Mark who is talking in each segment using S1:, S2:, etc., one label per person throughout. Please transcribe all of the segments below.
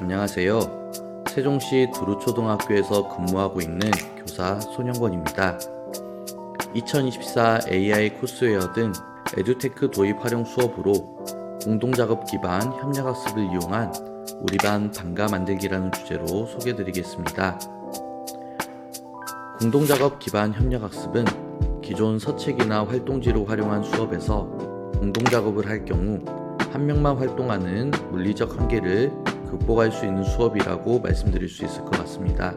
S1: 안녕하세요. 세종시 두루초등학교에서 근무하고 있는 교사 손영권입니다. 2024 AI 코스웨어 등 에듀테크 도입 활용 수업으로 공동작업 기반 협력학습을 이용한 우리 반 방가 만들기라는 주제로 소개드리겠습니다. 공동작업 기반 협력학습은 기존 서책이나 활동지로 활용한 수업에서 공동작업을 할 경우 한 명만 활동하는 물리적 한계를 극복할 수 있는 수업이라고 말씀드릴 수 있을 것 같습니다.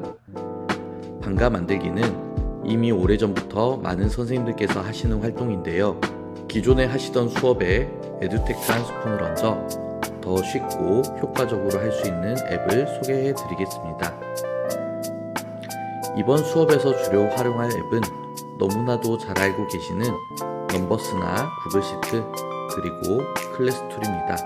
S1: 방가 만들기는 이미 오래전부터 많은 선생님들께서 하시는 활동인데요. 기존에 하시던 수업에 에듀텍트한 스푼을 얹어 더 쉽고 효과적으로 할 수 있는 앱을 소개해 드리겠습니다. 이번 수업에서 주로 활용할 앱은 너무나도 잘 알고 계시는 넘버스나 구글 시트 그리고 클래스툴입니다.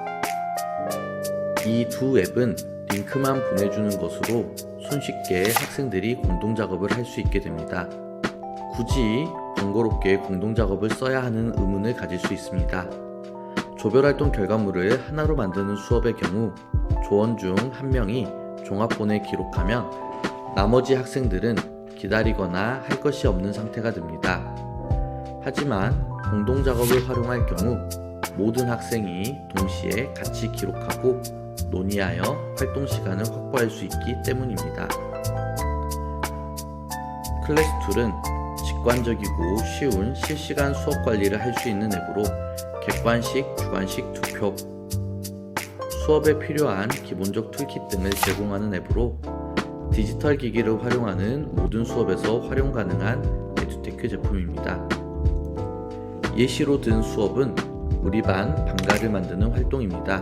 S1: 이 두 앱은 링크만 보내주는 것으로 손쉽게 학생들이 공동작업을 할 수 있게 됩니다. 굳이 번거롭게 공동작업을 써야 하는 의문을 가질 수 있습니다. 조별활동 결과물을 하나로 만드는 수업의 경우 조원 중 한 명이 종합본에 기록하면 나머지 학생들은 기다리거나 할 것이 없는 상태가 됩니다. 하지만 공동작업을 활용할 경우 모든 학생이 동시에 같이 기록하고 논의하여 활동 시간을 확보할 수 있기 때문입니다. 클래스툴은 직관적이고 쉬운 실시간 수업 관리를 할 수 있는 앱으로 객관식, 주관식 투표, 수업에 필요한 기본적 툴킷 등을 제공하는 앱으로 디지털 기기를 활용하는 모든 수업에서 활용 가능한 에듀테크 제품입니다. 예시로 든 수업은 우리 반 방가를 만드는 활동입니다.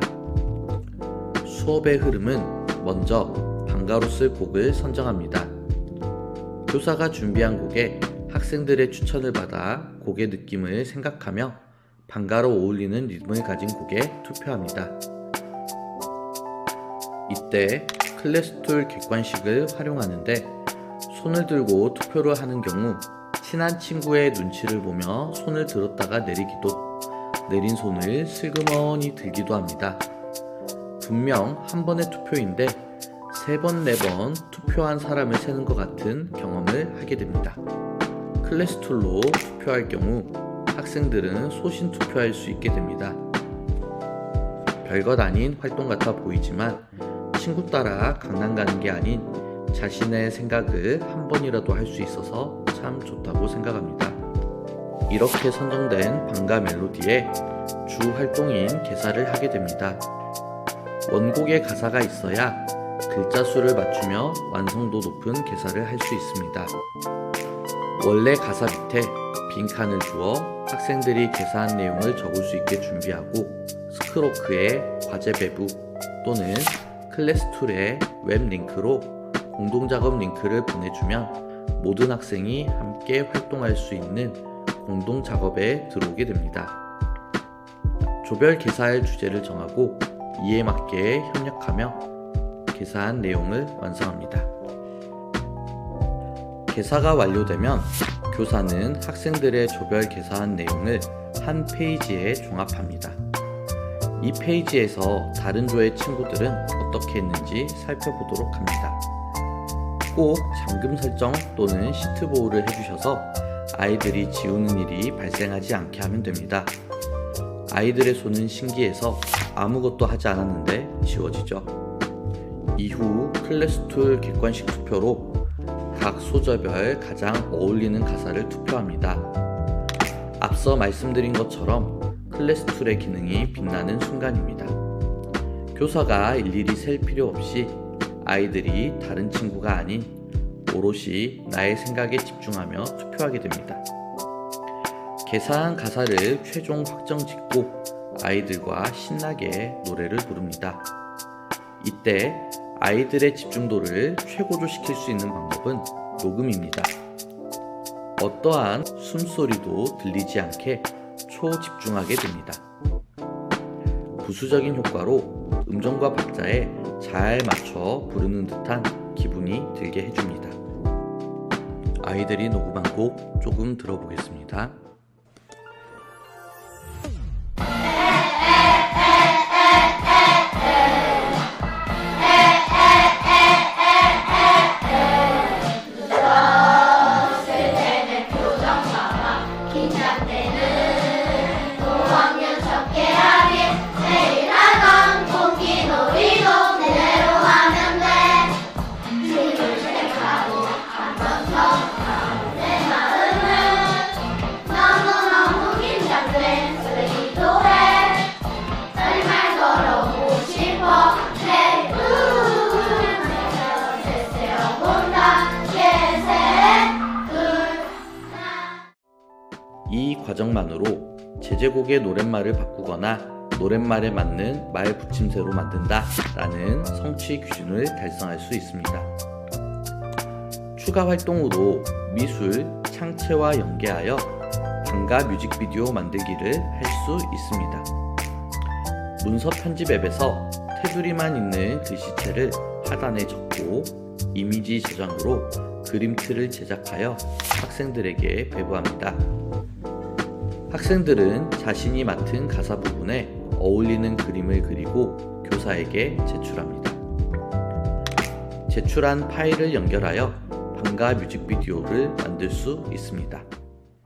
S1: 수업의 흐름은 먼저 방가로 쓸 곡을 선정합니다. 교사가 준비한 곡에 학생들의 추천을 받아 곡의 느낌을 생각하며 방가로 어울리는 리듬을 가진 곡에 투표합니다. 이때 클래스툴 객관식을 활용하는데 손을 들고 투표를 하는 경우 친한 친구의 눈치를 보며 손을 들었다가 내리기도 내린 손을 슬그머니 들기도 합니다. 분명 한 번의 투표인데 세 번, 네 번 투표한 사람을 세는 것 같은 경험을 하게 됩니다. 클래스툴로 투표할 경우 학생들은 소신 투표할 수 있게 됩니다. 별것 아닌 활동 같아 보이지만 친구 따라 강남 가는 게 아닌 자신의 생각을 한 번이라도 할 수 있어서 참 좋다고 생각합니다. 이렇게 선정된 방가 멜로디에 주 활동인 개사를 하게 됩니다. 원곡에 가사가 있어야 글자 수를 맞추며 완성도 높은 개사를 할 수 있습니다. 원래 가사 밑에 빈 칸을 주어 학생들이 개사한 내용을 적을 수 있게 준비하고 스크로크에 과제 배부 또는 클래스툴의 웹 링크로 공동작업 링크를 보내주면 모든 학생이 함께 활동할 수 있는 공동 작업에 들어오게 됩니다. 조별 개사할 주제를 정하고 이에 맞게 협력하며 개사한 내용을 완성합니다. 개사가 완료되면 교사는 학생들의 조별 개사한 내용을 한 페이지에 종합합니다. 이 페이지에서 다른 조의 친구들은 어떻게 했는지 살펴보도록 합니다. 꼭 잠금 설정 또는 시트 보호를 해주셔서 아이들이 지우는 일이 발생하지 않게 하면 됩니다. 아이들의 손은 신기해서 아무것도 하지 않았는데 지워지죠. 이후 클래스툴 객관식 투표로 각 소저별 가장 어울리는 가사를 투표합니다. 앞서 말씀드린 것처럼 클래스툴의 기능이 빛나는 순간입니다. 교사가 일일이 셀 필요 없이 아이들이 다른 친구가 아닌 오롯이 나의 생각에 집중하며 투표하게 됩니다. 개사한 가사를 최종 확정 짓고 아이들과 신나게 노래를 부릅니다. 이때 아이들의 집중도를 최고조 시킬 수 있는 방법은 녹음입니다. 어떠한 숨소리도 들리지 않게 초집중하게 됩니다. 부수적인 효과로 음정과 박자에 잘 맞춰 부르는 듯한 기분이 들게 해줍니다. 아이들이 녹음한 곡 조금 들어보겠습니다. 과정만으로 제제곡의 노랫말을 바꾸거나 노랫말에 맞는 말 붙임새로 만든다 라는 성취 기준을 달성할 수 있습니다. 추가 활동으로 미술, 창체와 연계하여 방가 뮤직비디오 만들기를 할 수 있습니다. 문서 편집 앱에서 테두리만 있는 글씨체를 하단에 적고 이미지 저장으로 그림틀을 제작하여 학생들에게 배부합니다. 학생들은 자신이 맡은 가사 부분에 어울리는 그림을 그리고 교사에게 제출합니다. 제출한 파일을 연결하여 방가 뮤직비디오를 만들 수 있습니다.